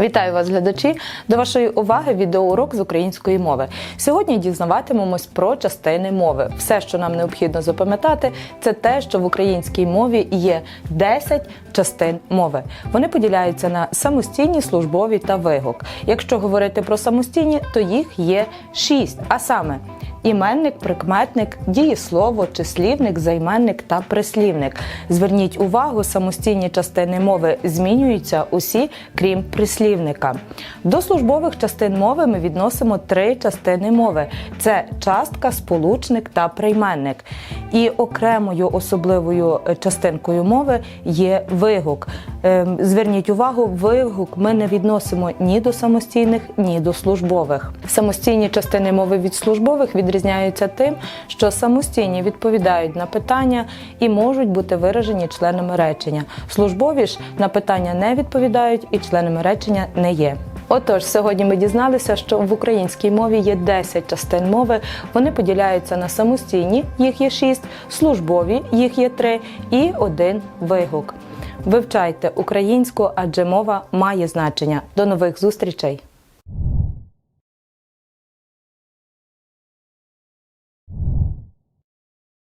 Вітаю вас, глядачі! До вашої уваги відеоурок з української мови. Сьогодні дізнаватимемось про частини мови. Все, що нам необхідно запам'ятати, це те, що в українській мові є 10 частин мови. Вони поділяються на самостійні, службові та вигук. Якщо говорити про самостійні, то їх є 6, а саме Іменник, прикметник, дієслово, числівник, займенник та прислівник. Зверніть увагу, самостійні частини мови змінюються усі, крім прислівника. До службових частин мови ми відносимо три частини мови: це частка, сполучник та прийменник. І окремою особливою е, частинкою мови є вигук. Ем, Зверніть увагу, вигук ми не відносимо ні до самостійних, ні до службових. Самостійні частини мови від службових відрізняються тим, що самостійні відповідають на питання і можуть бути виражені членами речення. Службові ж на питання не відповідають і членами речення не є. Отож, сьогодні ми дізналися, що в українській мові є 10 частин мови. Вони поділяються на самостійні, їх є 6, службові, їх є 3 і один вигук. Вивчайте українську, адже мова має значення. До нових зустрічей!